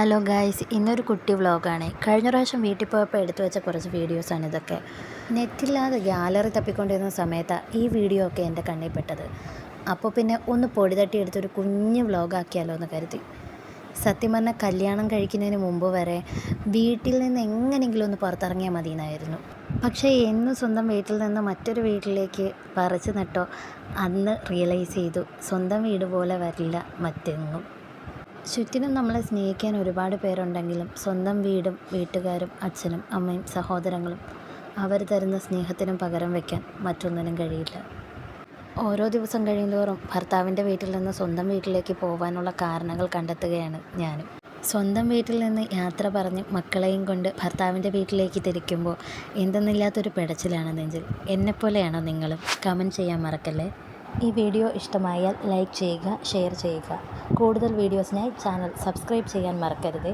Hello guys ഇന്നൊരു കുട്ടി വ്ളോഗാണ്. കഴിഞ്ഞ പ്രാവശ്യം വീട്ടിൽ പോയപ്പോൾ എടുത്തു വെച്ച കുറച്ച് വീഡിയോസാണ് ഇതൊക്കെ. നെറ്റില്ലാതെ ഗാലറി തപ്പിക്കൊണ്ടിരുന്ന സമയത്താണ് ഈ വീഡിയോ ഒക്കെ എന്റെ കണ്ണിൽ പെട്ടത്. അപ്പോൾ പിന്നെ ഒന്ന് പൊടി തട്ടി എടുത്തൊരു കുഞ്ഞ് വ്ളോഗാക്കിയാലോ എന്ന് കരുതി. സത്യം പറഞ്ഞാൽ കല്യാണം കഴിക്കുന്നതിന് മുമ്പ് വരെ വീട്ടിൽ നിന്ന് എങ്ങനെയെങ്കിലും ഒന്ന് പുറത്തിറങ്ങിയാൽ മതി എന്നായിരുന്നു പക്ഷേ എന്ന് സ്വന്തം വീട്ടിൽ നിന്ന് മറ്റൊരു വീട്ടിലേക്ക് പറിച്ചു നട്ടോ അന്ന് റിയലൈസ് ചെയ്തു. സ്വന്തം വീട് പോലെ വരില്ല മറ്റെങ്ങും. ചുറ്റിനും നമ്മളെ സ്നേഹിക്കാൻ ഒരുപാട് പേരുണ്ടെങ്കിലും സ്വന്തം വീടും വീട്ടുകാരും അച്ഛനും അമ്മയും സഹോദരങ്ങളും അവർ തരുന്ന സ്നേഹത്തിനും പകരം വയ്ക്കാൻ മറ്റൊന്നിനും കഴിയില്ല. ഓരോ ദിവസം കഴിയുന്തോറും ഭർത്താവിന്റെ വീട്ടിൽ നിന്ന് സ്വന്തം വീട്ടിലേക്ക് പോകാനുള്ള കാരണങ്ങൾ കണ്ടെത്തുകയാണ് ഞാനും. സ്വന്തം വീട്ടിൽ നിന്ന് യാത്ര പറഞ്ഞ് മക്കളെയും കൊണ്ട് ഭർത്താവിന്റെ വീട്ടിലേക്ക് തിരിക്കുമ്പോൾ എന്തെന്നില്ലാത്തൊരു പിടച്ചിലാണ് നെഞ്ചിൽ. എന്നെപ്പോലെയാണോ നിങ്ങളും? കമന്റ് ചെയ്യാൻ മറക്കല്ലേ? ഈ വീഡിയോ ഇഷ്ടമായാൽ ലൈക്ക് ചെയ്യുക ഷെയർ ചെയ്യുക. കൂടുതൽ വീഡിയോസിനായി ചാനൽ സബ്സ്ക്രൈബ് ചെയ്യാൻ മറക്കരുതേ.